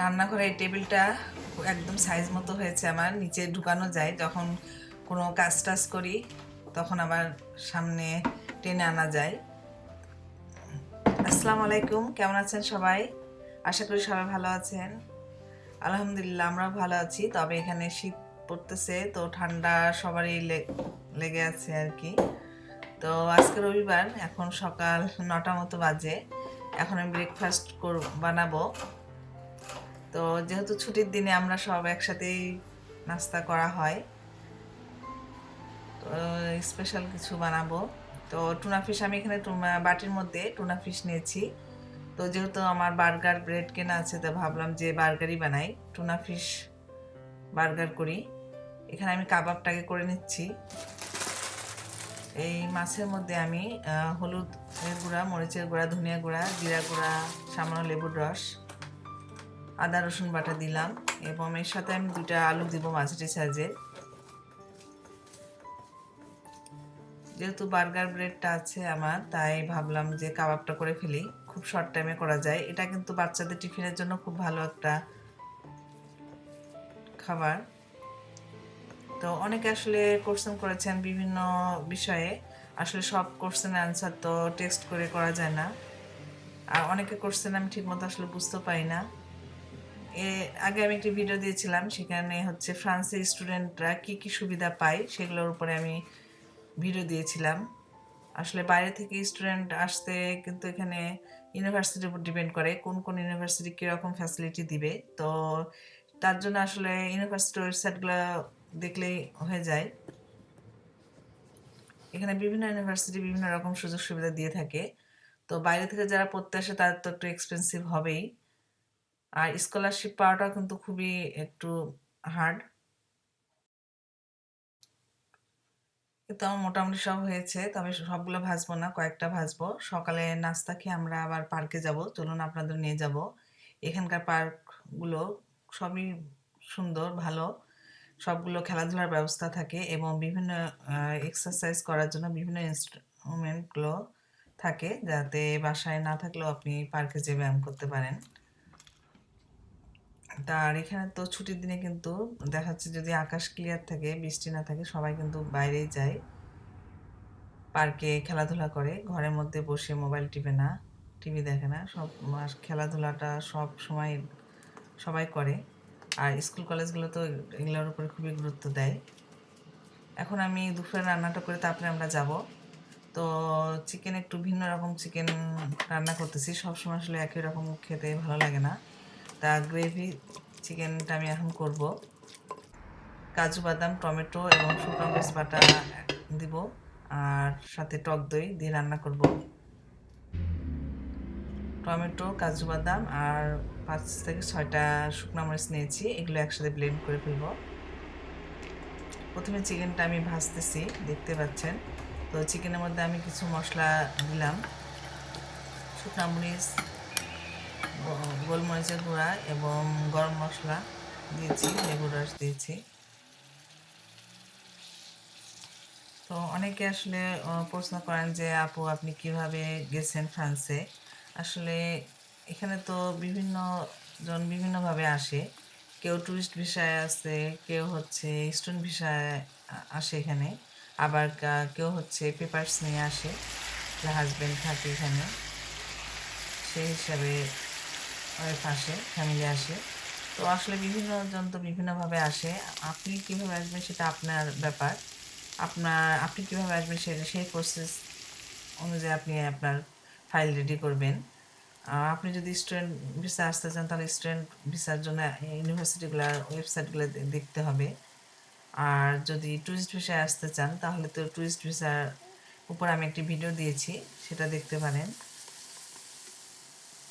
রান্নাঘরে এই টেবিলটা একদম সাইজ মতো হয়েছে আমার, নিচে ঢুকানো যায়। যখন কোনো কাজ টাজ করি, তখন আবার সামনে টেনে আনা যায়। আসসালামু আলাইকুম, কেমন আছেন সবাই? আশা করি সবাই ভালো আছেন। আলহামদুলিল্লাহ আমরা ভালো আছি। তবে এখানে শীত পড়তেছে, তো ঠান্ডা সবারই লেগে আছে আর কি। তো আজকে রবিবার, এখন সকাল নটা মতো বাজে। এখন আমি ব্রেকফাস্ট করব, বানাবো। তো যেহেতু ছুটির দিনে আমরা সব একসাথেই নাস্তা করা হয় তো স্পেশাল কিছু বানাবো। তো টুনা ফিশ আমি এখানে বাটির মধ্যে টুনা ফিশ নিয়েছি। তো যেহেতু আমার বার্গার ব্রেড কেনা আছে তো ভাবলাম যে বার্গারই বানাই। টুনা ফিশ বার্গার করি। এখানে আমি কাবাবটাকে করে নিচ্ছি। এই মাছের মধ্যে আমি আহ, হলুদের গুঁড়া মরিচের গুঁড়া ধনিয়া গুঁড়া জিরা গুঁড়া সামান্য লেবুর রস আদা, রসুন বাটা দিলাম এবং এর সাথে আমি দুটা আলু দিব মাঝারি সাইজের। যেহেতু বার্গার ব্রেডটা আছে আমার, তাই ভাবলাম যে কাবাবটা করে ফেলি। খুব শর্ট টাইমে করা যায়। এটা কিন্তু বাচ্চাদের টিফিনের জন্য খুব ভালো একটা খাবার। তো অনেকে আসলে কোশ্চেন করেছেন বিভিন্ন বিষয়ে। আসলে সব কোশ্চেনের অ্যান্সার তো টেক্সট করে করা যায় না। আর অনেকে কোশ্চেন আমি ঠিকমতো আসলে বুঝতে পারি না। আগে আমি একটি ভিডিও দিয়েছিলাম, সেখানে হচ্ছে ফ্রান্সের স্টুডেন্টরা কি কি সুবিধা পায় সেগুলোর উপরে আমি ভিডিও দিয়েছিলাম। আসলে বাইরে থেকে স্টুডেন্ট আসতে কিন্তু এখানে ইউনিভার্সিটির উপর ডিপেন্ড করে কোন কোন ইউনিভার্সিটি কীরকম ফ্যাসিলিটি দিবে। তো তার জন্য আসলে ইউনিভার্সিটির ওয়েবসাইটগুলো দেখলেই হয়ে যায়। এখানে বিভিন্ন ইউনিভার্সিটি বিভিন্ন রকম সুযোগ সুবিধা দিয়ে থাকে। তো বাইরে থেকে যারা পড়তে আসে তাদের তো একটু এক্সপেন্সিভ হবেই। আর স্কলারশিপ পাওয়াটা কিন্তু খুবই একটু হার্ড কিন্তু আমার মোটামুটি সব হয়েছে, তবে সবগুলো ভাজবো না, কয়েকটা ভাজবো সকালে নাস্তা খেয়ে আমরা আবার পার্কে যাব, চলুন আপনাদের নিয়ে যাব। এখানকার পার্কগুলো সবই সুন্দর, ভালো। সবগুলো খেলাধুলার ব্যবস্থা থাকে এবং বিভিন্ন এক্সারসাইজ করার জন্য বিভিন্ন ইনস্ট্রুমেন্টগুলো থাকে, যাতে বাসায় না থাকলেও আপনি পার্কে যেয়ে ব্যায়াম করতে পারেন। তার এখানে তো ছুটির দিনে কিন্তু দেখা যাচ্ছে যদি আকাশ ক্লিয়ার থাকে, বৃষ্টি না থাকে, সবাই কিন্তু বাইরেই যায়। পার্কে খেলাধুলা করে, ঘরের মধ্যে বসে মোবাইল টিপে না, টিভি দেখে না, সব খেলাধুলাটা সব সময় সবাই করে। আর স্কুল কলেজগুলো তো এগুলোর উপরে খুবই গুরুত্ব দেয়। এখন আমি দুপুরে রান্নাটা করে তারপরে আমরা যাব। তো চিকেন একটু ভিন্ন রকম চিকেন রান্না করতেছি, সবসময় আসলে একই রকম খেতে ভালো লাগে না। তা গ্রেভি চিকেনটা আমি এখন করব। কাজু বাদাম, টমেটো এবং শুকনো মরিচ বাটা দিব আর সাথে টক দই দিয়ে রান্না করব। টমেটো, কাজু বাদাম আর পাঁচ থেকে ছয়টা শুকনো মরিচ নিয়েছি, এগুলো একসাথে ব্লেন্ড করে ফেলব। প্রথমে চিকেনটা আমি ভাজতেছি, দেখতে পাচ্ছেন। তো চিকেনের মধ্যে আমি কিছু মশলা দিলাম। শুকনো মরিচ গোলমরিচের গুঁড়া এবং গরম মশলা দিয়েছি, লেবুর রস দিয়েছি। তো অনেকে আসলে প্রশ্ন করেন যে, আপু, আপনি কীভাবে গেছেন ফ্রান্সে? আসলে এখানে তো বিভিন্ন জন বিভিন্নভাবে আসে। কেউ ট্যুরিস্ট ভিসায় আসে কেউ হচ্ছে স্টুডেন্ট ভিসায় আসে এখানে। আবার কেউ হচ্ছে পেপার্স নিয়ে আসে যে হাজব্যান্ড থাকে এখানে। সেই হিসাবে ওয়াইফ আসে ফ্যামিলি আসে। তো আসলে বিভিন্ন জন তো বিভিন্নভাবে আসে। আপনি কীভাবে আসবেন সেটা আপনার ব্যাপার। আপনার, আপনি কীভাবে আসবেন সে, সেই প্রসেস অনুযায়ী আপনি আপনার ফাইল রেডি করবেন। আপনি যদি স্টুডেন্ট ভিসা আসতে চান, তাহলে স্টুডেন্ট ভিসার জন্য ইউনিভার্সিটিগুলোর ওয়েবসাইটগুলো দেখতে হবে। আর যদি ট্যুরিস্ট ভিসায় আসতে চান, তাহলে তো ট্যুরিস্ট ভিসার উপর আমি একটি ভিডিও দিয়েছি, সেটা দেখতে পারেন।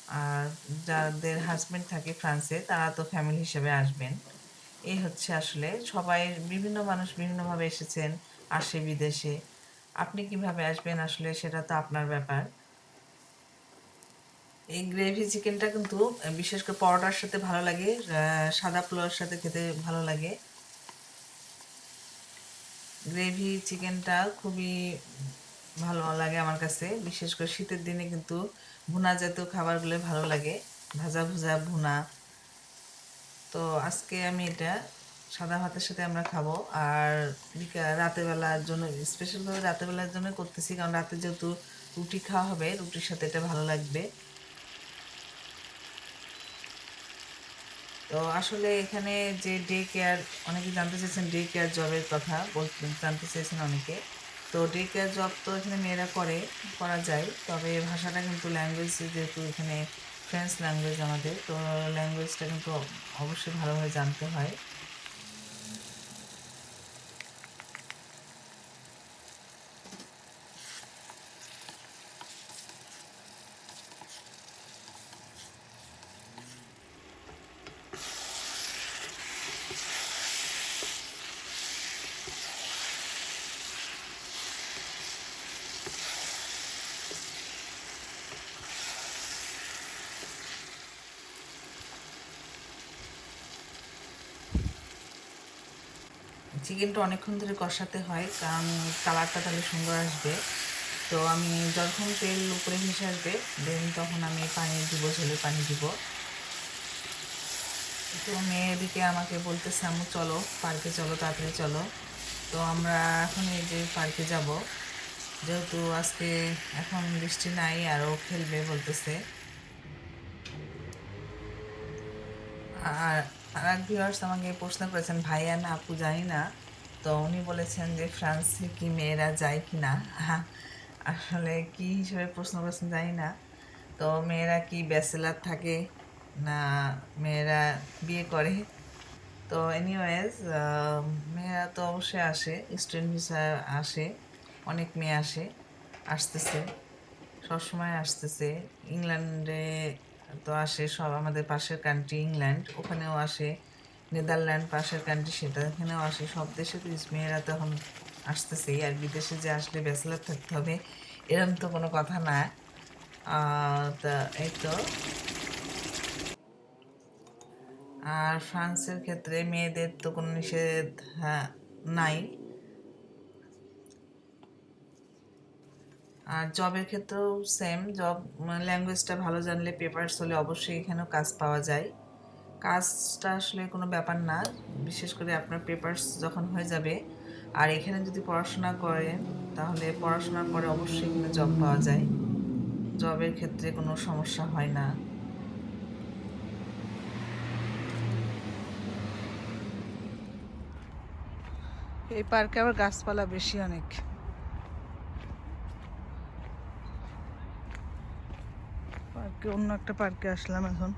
আর যাদের হাজবেন্ড থাকে ফ্রান্সে তারা তো ফ্যামিলি হিসেবে আসবেন। এই হচ্ছে আসলে সবাই বিভিন্ন মানুষ বিভিন্নভাবে এসেছেন, আসে বিদেশে। আপনি কীভাবে আসবেন আসলে সেটা তো আপনার ব্যাপার। এই গ্রেভি চিকেনটা কিন্তু, বিশেষ করে পরোটার সাথে ভালো লাগে সাদা পোলাওর সাথে খেতে ভালো লাগে। গ্রেভি চিকেনটা খুবই ভালো লাগে আমার কাছে। বিশেষ করে শীতের দিনে কিন্তু ভুনা জাতীয় খাবারগুলো ভালো লাগে। ভাজা ভুজা ভুনা। তো আজকে আমি এটা সাদা ভাতের সাথে আমরা খাব। আর রাতেবেলার জন্য স্পেশালভাবে রাতেবেলার জন্য করতেছি। কারণ রাতে যেহেতু রুটি খাওয়া হবে, রুটির সাথে এটা ভালো লাগবে। তো আসলে এখানে যে ডে কেয়ার অনেকে জানতে চেয়েছেন ডে কেয়ার জবের কথা। জানতে চেয়েছেন অনেকে। তো ডে কেয়ার জব তো এখানে মেয়েরা করে, করা যায়। তবে ভাষাটা কিন্তু ল্যাঙ্গুয়েজ যেহেতু এখানে ফ্রেঞ্চ ল্যাঙ্গুয়েজ আমাদের, তো ল্যাঙ্গুয়েজটা কিন্তু অবশ্যই ভালোভাবে জানতে হয়। চিকেনটা অনেকক্ষণ ধরে কষাতে হয়, কারণ কালারটা তাহলে সুন্দর আসবে। তো আমি যখন তেল উপরে ভেসে আসবে দেন তখন আমি পানি দিব, ঝোলে পানি দিব। তো মেয়ে এদিকে আমাকে বলতেছে আমু চলো, পার্কে চলো, তাড়াতাড়ি চলো। তো আমরা এখন এই যে পার্কে যাব, যেহেতু আজকে এখন বৃষ্টি নাই আরও খেলবে বলতেছে। আর আর এক ভিউয়ার্স আমাকে প্রশ্ন করেছেন, ভাইয়া না, আপু জানি না। তো উনি বলেছেন যে, ফ্রান্সে কি মেয়েরা যায় কি না? আসলে কি হিসেবে প্রশ্ন করেছেন জানি না। তো মেয়েরা কি ব্যাচেলার থাকে না মেয়েরা বিয়ে করে? তো এনিওয়েজ মেয়েরা তো অবশ্যই আসে স্টুডেন্ট ভিসা আসে, অনেক মেয়ে আসে, আসতেছে, সবসময় আসতেছে। ইংল্যান্ডে তো আসে সব আমাদের পাশের কান্ট্রি ইংল্যান্ড ওখানেও আসে। নেদারল্যান্ড পাশের কান্ট্রি সেটা এখানেও আসে। সব দেশে তো মেয়েরা তো এখন আসতেছেই আর বিদেশে যে আসলে ব্যাচেলার থাকতে হবে এরকম তো কোনো কথা না। তা এই তো। আর ফ্রান্সের ক্ষেত্রে মেয়েদের তো কোনো নিষেধ হ্যাঁ, নাই। আর জবের ক্ষেত্রেও সেম জব ল্যাঙ্গুয়েজটা ভালো জানলে পেপারস হলে অবশ্যই এখানেও কাজ পাওয়া যায়। কাজটা আসলে কোনো ব্যাপার না, বিশেষ করে আপনার পেপারস যখন হয়ে যাবে। আর এখানে যদি পড়াশোনা করেন তাহলে পড়াশোনার পরে অবশ্যই এখানে জব পাওয়া যায়। জবের ক্ষেত্রে কোনো সমস্যা হয় না। এই পার্কে আবার গাছপালা বেশি অনেক। পার্কে অন্য একটা পার্কে আসলাম এখন।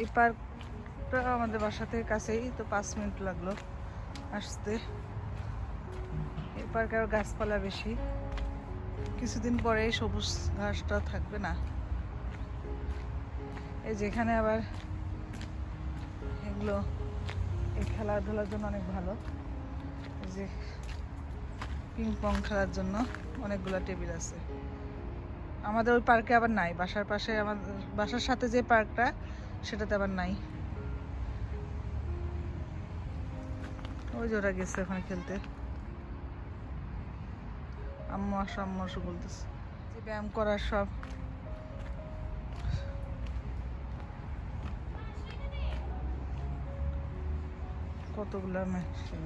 এই পার্কটা আমাদের বাসা থেকে কাছেই, তো পাঁচ মিনিট লাগল। আসতে। এই পার্কে গাছপালা বেশি। কিছুদিন পরে সবুজ ঘাসটা থাকবে না। এই যেখানে আবার এগুলো, এই খেলাধুলার জন্য অনেক ভালো। যে পিং পং খেলার জন্য অনেকগুলো টেবিল আছে। আমাদের ওই পার্কে আবার নাই। বাসার পাশে আমাদের, বাসার সাথে যে পার্কটা, সেটাতে আবার নাই। ওই ওরা গেছে ওখানে খেলতে। আম্মু আসো আম্মু আসো বলতেছে। যে ব্যায়াম করার সব। কতগুলো মেশিন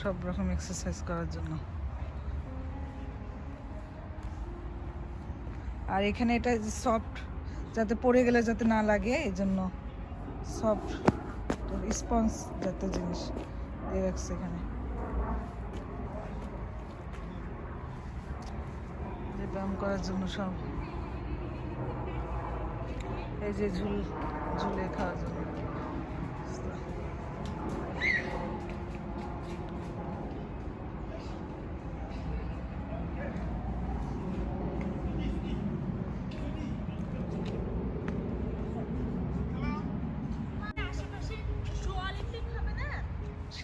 সব রকম এক্সারসাইজ করার জন্য। আর এখানে এটা সফট যাতে পড়ে গেলে যাতে না লাগে এই জন্য সফট স্পঞ্জ জাতীয় জিনিস। দিয়ে রাখছে এখানে। যে ব্যায়াম করার জন্য সব। এই যে ঝুল ঝুলে খাওয়ার জন্য।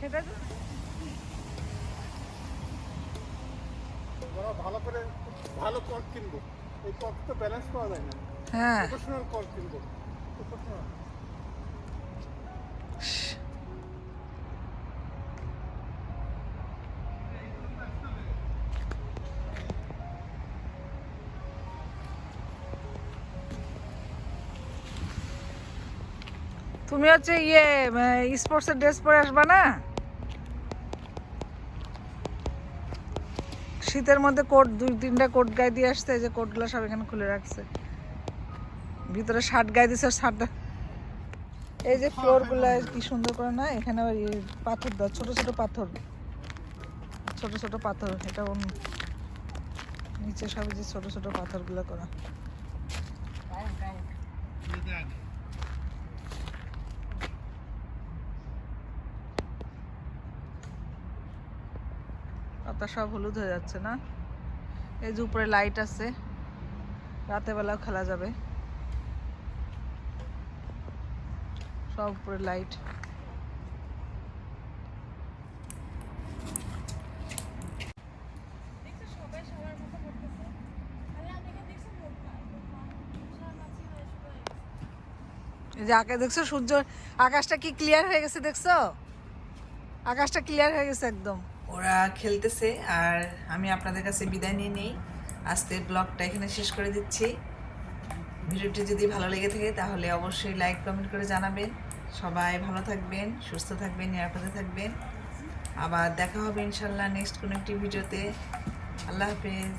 সেটা তো ওরা ভালো করে কিনবো। এই কর্ক তো ব্যালেন্স পাওয়া যায় না। হ্যাঁ। প্রফেশনাল কর্ক কিনবো। তুমি হচ্ছে ইয়ে স্পোর্টসের ড্রেস পরে আসবা না? শীতের মধ্যে কোট, দুই, তিনটা কোট গায়ে দিয়ে আসছে, এই যে কোটগুলো সব এখানে খুলে রাখছে। ভিতরে শার্ট গায়ে দিছে শার্টটা এই যে ফ্লোরগুলা কি সুন্দর করে না, এখানে ইয়ে পাথর দেওয়া, ছোট ছোট পাথর। ছোট ছোট পাথর, এটা নিচে সব যে ছোট ছোট পাথরগুলা করা। পাতা সব হলুদ হয়ে যাচ্ছে না? এই যে উপরে লাইট আছে রাতে বেলাও খেলা যাবে। সব উপরে লাইট এই যে আগে দেখছ সূর্য আকাশটা কি ক্লিয়ার হয়ে গেছে দেখছ? আকাশটা ক্লিয়ার হয়ে গেছে একদম। ওরা খেলতেছে আর আমি আপনাদের কাছে বিদায় নিয়ে নিই। আজকের ব্লগটা এখানে শেষ করে দিচ্ছি। ভিডিওটি যদি ভালো লেগে থাকে তাহলে অবশ্যই লাইক, কমেন্ট করে জানাবেন। সবাই ভালো থাকবেন, সুস্থ থাকবেন, নিরাপদে থাকবেন। আবার দেখা হবে ইনশাল্লাহ নেক্সট কোনো একটি ভিডিওতে। আল্লাহ হাফেজ।